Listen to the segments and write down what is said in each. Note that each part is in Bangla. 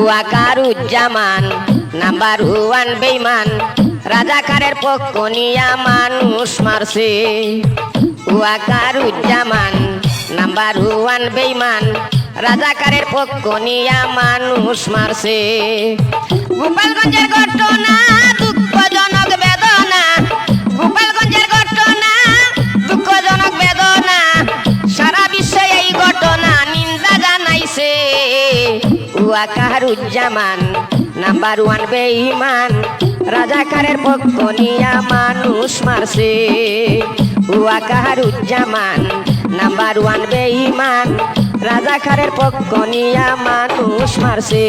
ওয়াকারুজ্জামান নাম্বার ওয়ান বেইমান, রাজাকারের পক্ষ নিয়া মানুষ মারছে। ওয়াকারুজ্জামান নাম্বার ওয়ান বেইমান, রাজাকারের পক্ষ নিয়া মানুষ মারছে। গোপালগঞ্জের ঘটনা, দুঃখজনক বেদনা। গোপালগঞ্জের ঘটনা, দুঃখজনক বেদনা। সারা বিশ্বে এই ঘটনা নিন্দা জানাইছে। ওয়াকারুজ্জামান নাম্বার ওয়ান বেঈমান। রাজাকারের পক্ষ নিয়া মানুষ মারছে। ওয়াকারুজ্জামান নাম্বার ওয়ান বেঈমান। রাজাকারের পক্ষ নিয়া মানুষ মারছে।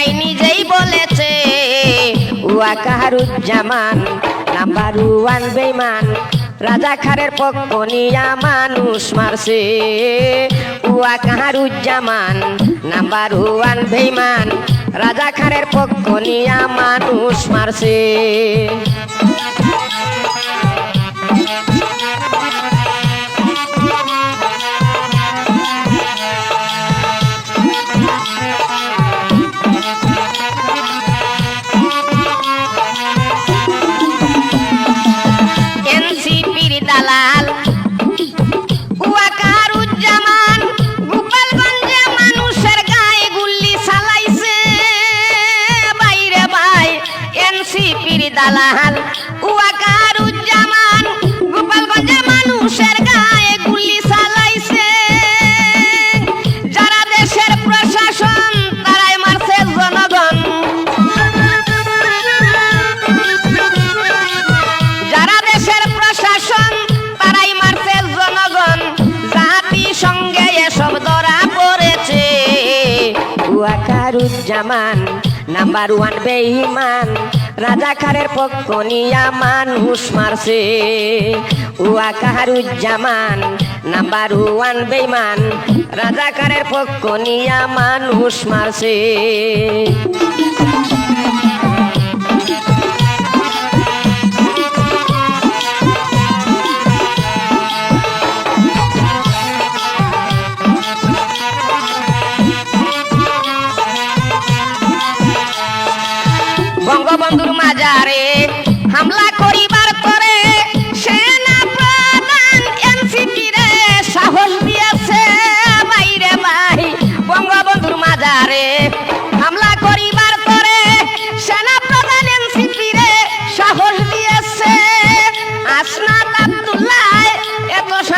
হাসিনাই নিজেই বলেছে ওয়াকারুজ্জামান নাম্বার ওয়ান বেমান রাজাকারের পক্ষ নিয়া মানুষ মারছে। ওয়াকারুজ্জামান নাম্বার ওয়ান বেমান রাজাকারের পক্ষ নিয়া মানুষ মারছে। দালাল। ওয়াকারুজ্জামান গোপালগঞ্জে মানুষের গায়ে গুল্লি চালাইছে। যারা দেশের প্রশাসন, তারাই মারছে জনগণ। যারা দেশের প্রশাসন, তারাই মারছে জনগণ। জাতি সঙ্গে এসব ধরা পড়েছে। ওয়াকারুজ্জামান নাম্বার ওয়ান বেঈমান। রাজাকারের পক্ষ নিয়া মানুষ মারছে। ওয়াকারুজ্জামান নাম্বার ওয়ান বেঈমান রাজাকারের পক্ষ নিয়া মানুষ মারছে।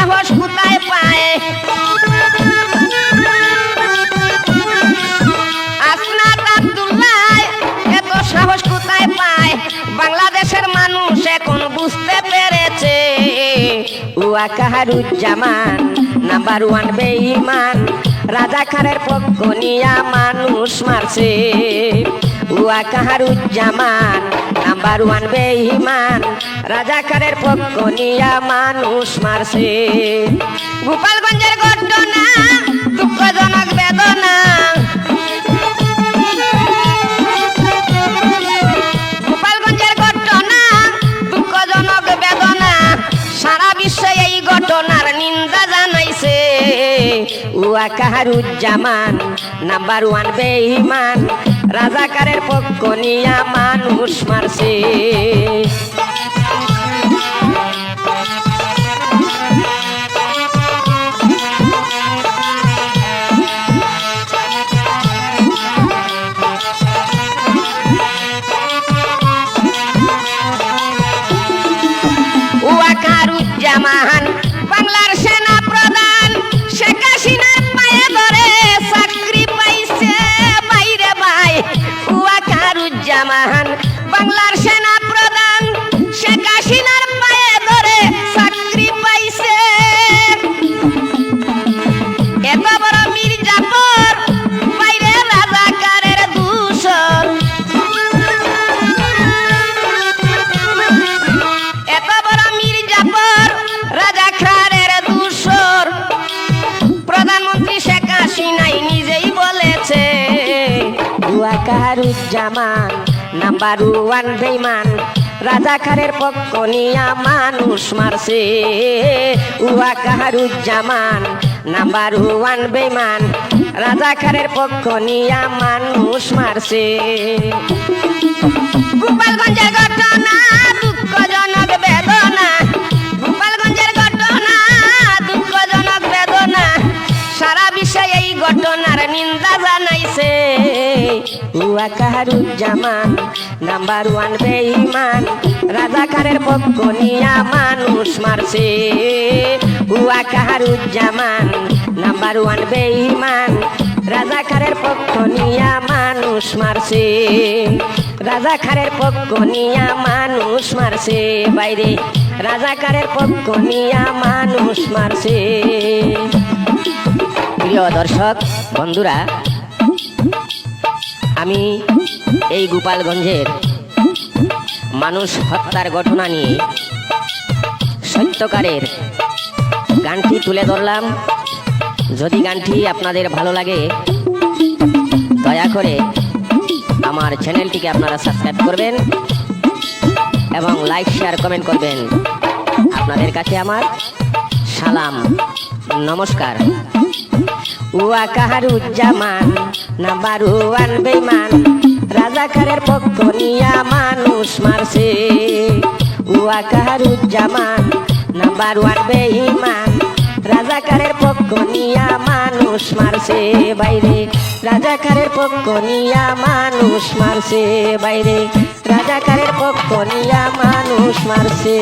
সাহস কোথায় পায়। আসনাত আব্দুল্লাহ এত সাহস কোথায় পায়? বাংলাদেশের মানুষ এখন বুঝতে পেরেছে। ওয়াকারুজ্জামান নাম্বার ওয়ান বেঈমান, রাজাকারের পক্ষ নিয়া মানুষ মারছে। ওয়াকারুজ্জামান নাম্বার ওয়ান বেঈমান। রাজাকারের পক্ষ নিয়া মানুষ মারছে। গোপালগঞ্জের ঘটনা দুঃখজনক ওয়াকারুজ্জামান নাম্বার ওয়ান বেঈমান রাজাকারের পক্ষ নিয়া মানুষ মারছে। ওয়াকারুজ্জামান জামাহান বাংলার সেনা কাহারুজ্জামান নাম্বার ওয়ান বেইমান রাজাখারের পক্ষ নিয়া মানুষ মারছে। উয়া কাহারুজ্জামান নাম্বার ওয়ান বেইমান রাজাখারের পক্ষ নিয়া মানুষ মারছে। গোপালগঞ্জের ঘটনা উয়া কাহারুজ্জামান নাম্বার ওয়ান বেইমান রাজাকারের পক্ষ নিয়া মানুষ মারছে। উয়া কাহারুজ্জামান নাম্বার ওয়ান বেইমান রাজাকারের পক্ষ নিয়া মানুষ মারছে। রাজাকারের পক্ষ নিয়া মানুষ মারছে, বাইরে। রাজাকারের পক্ষ নিয়া মানুষ মারছে। প্রিয় দর্শক, বন্ধুরা আমি এই গোপালগঞ্জের মানুষ হত্যার ঘটনা নিয়ে সত্যকারের গানটি তুলে ধরলাম। যদি গানটি আপনাদের ভালো লাগে, দয়া করে আমার চ্যানেলটিকে আপনারা সাবস্ক্রাইব করবেন এবং লাইক, শেয়ার, কমেন্ট করবেন। আপনাদের কাছে আমার সালাম, নমস্কার। উয়া কাহারুজ্জামান নাম্বার ওয়ান বেইমান রাজাকারের পক্ষ নিয়া মানুষ মারছে। উয়া কাহারুজ্জামান নাম্বার ওয়ান বেইমান রাজাকারের পক্ষ নিয়া মানুষ মারছে বাইরে। রাজাকারের পক্ষ নিয়া মানুষ মারছে বাইরে। রাজাকারের পক্ষ নিয়া মানুষ মারছে।